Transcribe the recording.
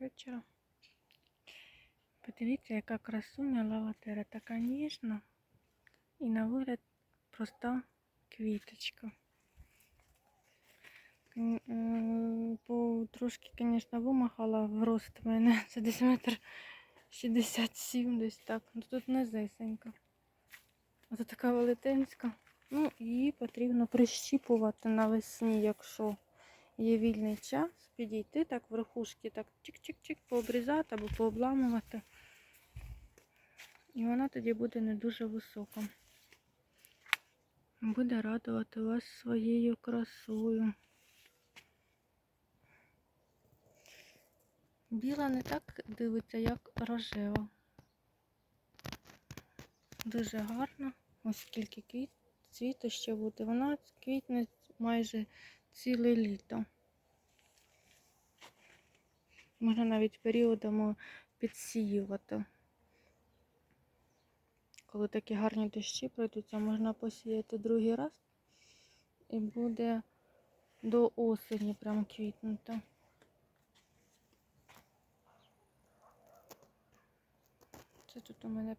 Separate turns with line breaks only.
вечора. Подивіться, яка красуня лаватера. Така ніжна. І на вигляд проста квіточка. По трошки, звісно, вимахала в рост мене. Це десь метр 67 десь так. Ну, Тут низесенька. А тут така велетенська. Ну, її потрібно прищіпувати навесні, якщо є вільний час, підійти так верхушки, так чик-чик-чик, пообрізати або пообламувати. І вона тоді буде не дуже висока. Буде радувати вас своєю красою. Біла не так дивиться, як рожева. Дуже гарна. Ось скільки квіт, цвіту ще буде. Вона квітне майже ціле літо. Можна навіть періодами підсіювати. Коли такі гарні дощі пройдуться, можна посіяти другий раз і буде до осені прям квітнути. Це тут у мене